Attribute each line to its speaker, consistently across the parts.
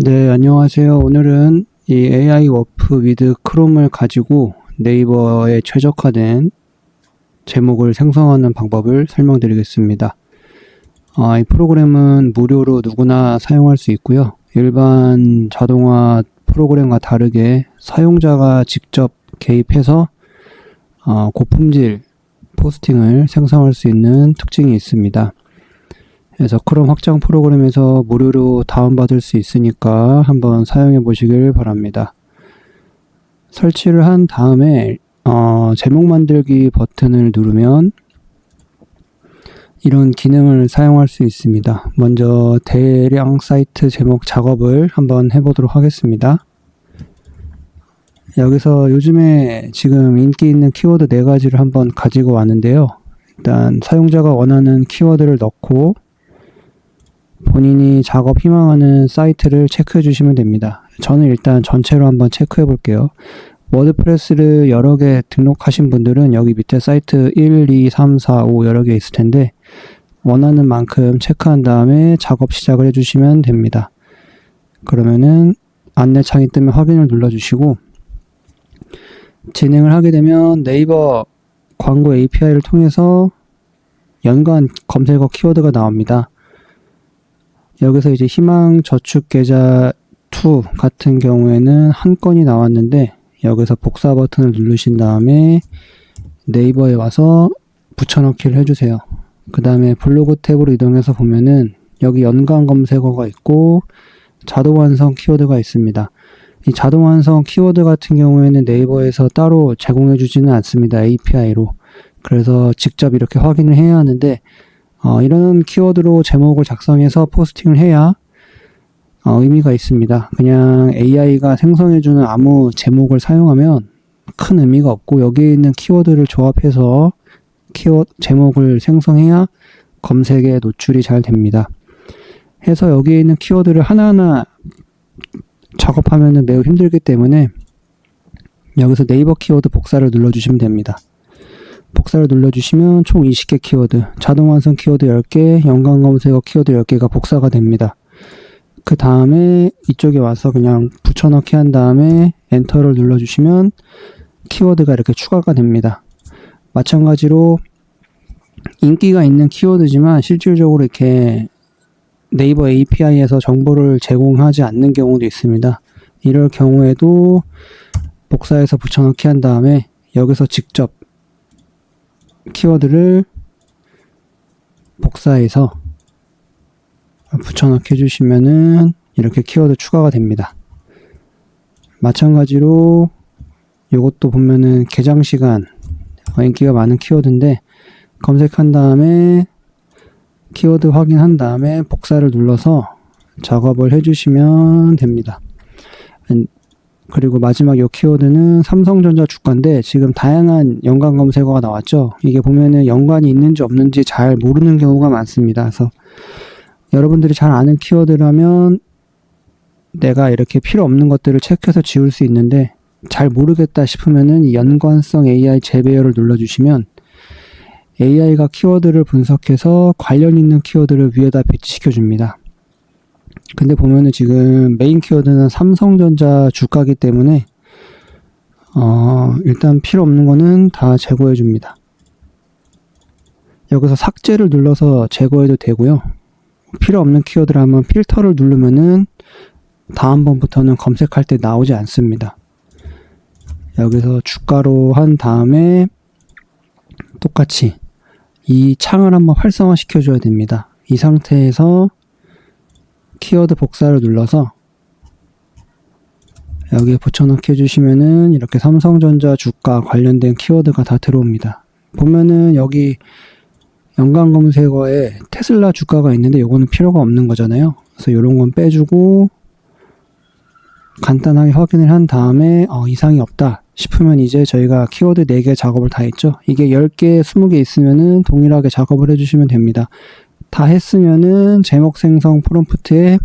Speaker 1: 네, 안녕하세요. 오늘은 이 AI 워프 위드 크롬을 가지고 네이버에 최적화된 제목을 생성하는 방법을 설명드리겠습니다. 아, 이 프로그램은 무료로 누구나 사용할 수 있고요. 일반 자동화 프로그램과 다르게 사용자가 직접 개입해서 어, 고품질 포스팅을 생성할 수 있는 특징이 있습니다. 그래서 크롬 확장 프로그램에서 무료로 다운받을 수 있으니까 한번 사용해 보시길 바랍니다. 설치를 한 다음에 어, 제목 만들기 버튼을 누르면 이런 기능을 사용할 수 있습니다. 먼저 대량 사이트 제목 작업을 한번 해보도록 하겠습니다. 여기서 요즘에 지금 인기 있는 키워드 네 가지를 한번 가지고 왔는데요. 일단 사용자가 원하는 키워드를 넣고 본인이 작업 희망하는 사이트를 체크해 주시면 됩니다. 저는 일단 전체로 한번 체크해 볼게요. 워드프레스를 여러 개 등록하신 분들은 여기 밑에 사이트 1, 2, 3, 4, 5 여러 개 있을 텐데 원하는 만큼 체크한 다음에 작업 시작을 해주시면 됩니다. 그러면은 안내창이 뜨면 확인을 눌러주시고 진행을 하게 되면 네이버 광고 API를 통해서 연관 검색어 키워드가 나옵니다. 여기서 이제 희망 저축 계좌 2 같은 경우에는 한 건이 나왔는데 여기서 복사 버튼을 누르신 다음에 네이버에 와서 붙여넣기를 해주세요. 그 다음에 블로그 탭으로 이동해서 보면은 여기 연관 검색어가 있고 자동 완성 키워드가 있습니다. 이 자동 완성 키워드 같은 경우에는 네이버에서 따로 제공해 주지는 않습니다. API로. 그래서 직접 이렇게 확인을 해야 하는데 어, 이런 키워드로 제목을 작성해서 포스팅을 해야 어, 의미가 있습니다. 그냥 AI가 생성해주는 아무 제목을 사용하면 큰 의미가 없고 여기에 있는 키워드를 조합해서 키워드 제목을 생성해야 검색에 노출이 잘 됩니다. 해서 여기에 있는 키워드를 하나하나 작업하면 매우 힘들기 때문에 여기서 네이버 키워드 복사를 눌러주시면 됩니다. 복사를 눌러주시면 총 20개 키워드, 자동 완성 키워드 10개, 연관 검색어 키워드 10개가 복사가 됩니다. 그 다음에 이쪽에 와서 그냥 붙여넣기 한 다음에 엔터를 눌러주시면 키워드가 이렇게 추가가 됩니다. 마찬가지로 인기가 있는 키워드지만 실질적으로 이렇게 네이버 API에서 정보를 제공하지 않는 경우도 있습니다. 이럴 경우에도 복사해서 붙여넣기 한 다음에 여기서 직접 키워드를 복사해서 붙여넣기 해주시면은 이렇게 키워드 추가가 됩니다. 마찬가지로 이것도 보면은 개장 시간 인기가 많은 키워드인데 검색한 다음에 키워드 확인한 다음에 복사를 눌러서 작업을 해주시면 됩니다. 그리고 마지막 이 키워드는 삼성전자 주가인데 지금 다양한 연관 검색어가 나왔죠. 이게 보면은 연관이 있는지 없는지 잘 모르는 경우가 많습니다. 그래서 여러분들이 잘 아는 키워드라면 내가 이렇게 필요 없는 것들을 체크해서 지울 수 있는데 잘 모르겠다 싶으면은 연관성 AI 재배열을 눌러주시면 AI가 키워드를 분석해서 관련 있는 키워드를 위에다 배치시켜 줍니다. 근데 보면은 지금 메인 키워드는 삼성전자 주가기 때문에 어, 일단 필요 없는 거는 다 제거해 줍니다. 여기서 삭제를 눌러서 제거해도 되고요. 필요 없는 키워드를 하면 필터를 누르면은 다음번부터는 검색할 때 나오지 않습니다. 여기서 주가로 한 다음에 똑같이 이 창을 한번 활성화 시켜줘야 됩니다. 이 상태에서 키워드 복사를 눌러서 여기에 붙여넣기 해주시면은 이렇게 삼성전자 주가 관련된 키워드가 다 들어옵니다. 보면은 여기 연관 검색어에 테슬라 주가가 있는데 요거는 필요가 없는 거잖아요. 그래서 이런 건 빼주고 간단하게 확인을 한 다음에 어, 이상이 없다 싶으면 이제 저희가 키워드 4개 작업을 다 했죠. 이게 10개, 20개 있으면은 동일하게 작업을 해주시면 됩니다. 다 했으면은 제목 생성 프롬프트에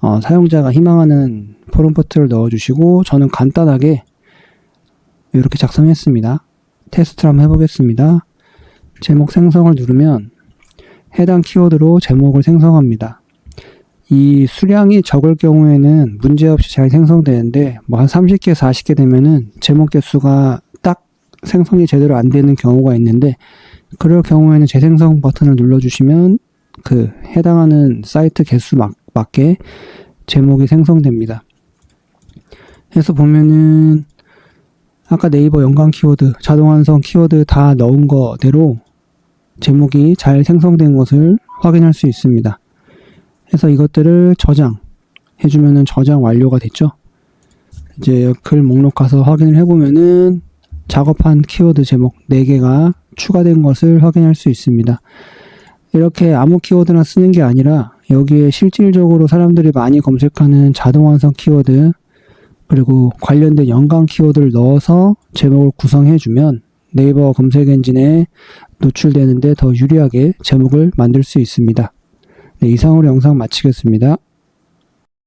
Speaker 1: 어, 사용자가 희망하는 프롬프트를 넣어주시고 저는 간단하게 이렇게 작성했습니다. 테스트를 한번 해보겠습니다. 제목 생성을 누르면 해당 키워드로 제목을 생성합니다. 이 수량이 적을 경우에는 문제없이 잘 생성되는데 뭐 한 30개, 40개 되면은 제목 개수가 딱 생성이 제대로 안 되는 경우가 있는데 그럴 경우에는 재생성 버튼을 눌러주시면 그 해당하는 사이트 개수 맞, 맞게 제목이 생성됩니다. 해서 보면은 아까 네이버 연관 키워드, 자동 완성 키워드 다 넣은 거대로 제목이 잘 생성된 것을 확인할 수 있습니다. 해서 이것들을 저장 해주면은 저장 완료가 됐죠. 이제 글 목록 가서 확인을 해보면은 작업한 키워드 제목 4개가 추가된 것을 확인할 수 있습니다. 이렇게 아무 키워드나 쓰는 게 아니라 여기에 실질적으로 사람들이 많이 검색하는 자동 완성 키워드 그리고 관련된 연관 키워드를 넣어서 제목을 구성해 주면 네이버 검색 엔진에 노출되는데 더 유리하게 제목을 만들 수 있습니다. 네, 이상으로 영상 마치겠습니다.